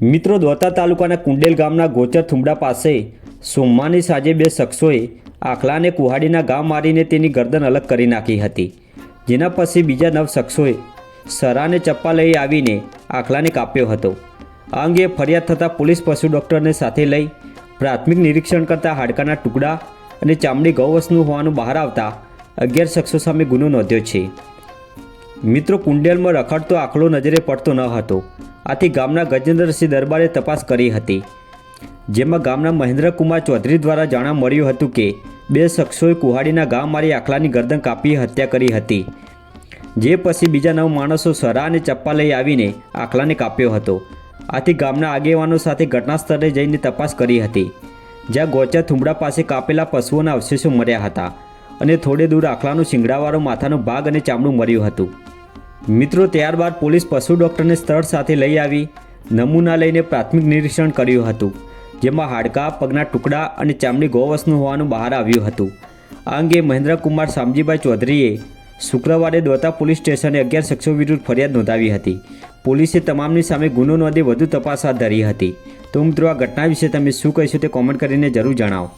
મિત્રો દોતા તાલુકાના કુંડેલ ગામના ગોચર થુમડા પાસે સોમવારની સાંજે બે શખ્સોએ આખલાને કુહાડીના ગામ મારીને તેની ગરદન અલગ કરી નાખી હતી, જેના પછી બીજા નવ શખ્સોએ સરાને ચપ્પા લઈ આવીને આખલાને કાપ્યો હતો. આ અંગે ફરિયાદ થતાં પોલીસ પશુ ડૉક્ટરને સાથે લઈ પ્રાથમિક નિરીક્ષણ કરતાં હાડકાના ટુકડા અને ચામડી ગૌવસનું હોવાનું બહાર આવતા અગિયાર શખ્સો સામે ગુનો નોંધ્યો છે. મિત્રો, કુંડેલમાં રખડતો આખલો નજરે પડતો ન હતો. આથી ગામના ગજેન્દ્રસિંહ દરબારે તપાસ કરી હતી. જેમાં ગામના મહેન્દ્રકુમાર ચૌધરી દ્વારા જાણવા મળ્યું હતું કે, બે શખ્સોએ કુહાડીના ગામ મારી આખલાની ગરદન કાપી હત્યા કરી હતી. જે પછી બીજા નવ માણસો સરા અને ચપ્પા લઈ આવીને આખલાને કાપ્યો હતો. આથી ગામના આગેવાનો સાથે ઘટના સ્થળે જઈને તપાસ કરી હતી. જ્યાં ગોચર થુમડા પાસે કાપેલા પશુઓના અવશેષો મળ્યા હતા અને થોડે દૂર આખલાનું શિંગડાવાળો માથાનો ભાગ અને ચામડું મળ્યું હતું. મિત્રો, ત્યારબાદ પોલીસ પશુ ડૉક્ટરને સ્થળ સાથે લઈ આવી, નમૂના લઈને પ્રાથમિક નિરીક્ષણ કર્યું હતું, જેમાં હાડકાં, પગના ટુકડા અને ચામડી ગૌવશનું હોવાનું બહાર આવ્યું હતું. આ અંગે મહેન્દ્રકુમાર શામજીભાઈ ચૌધરીએ શુક્રવારે દોતા પોલીસ સ્ટેશને અગિયાર શખ્સો વિરુદ્ધ ફરિયાદ નોંધાવી હતી. પોલીસે તમામની સામે ગુનો નોંધી વધુ તપાસ હાથ ધરી હતી. તો મિત્રો, આ ઘટના વિશે તમે શું કહીશો તે કોમેન્ટ કરીને જરૂર જણાવો.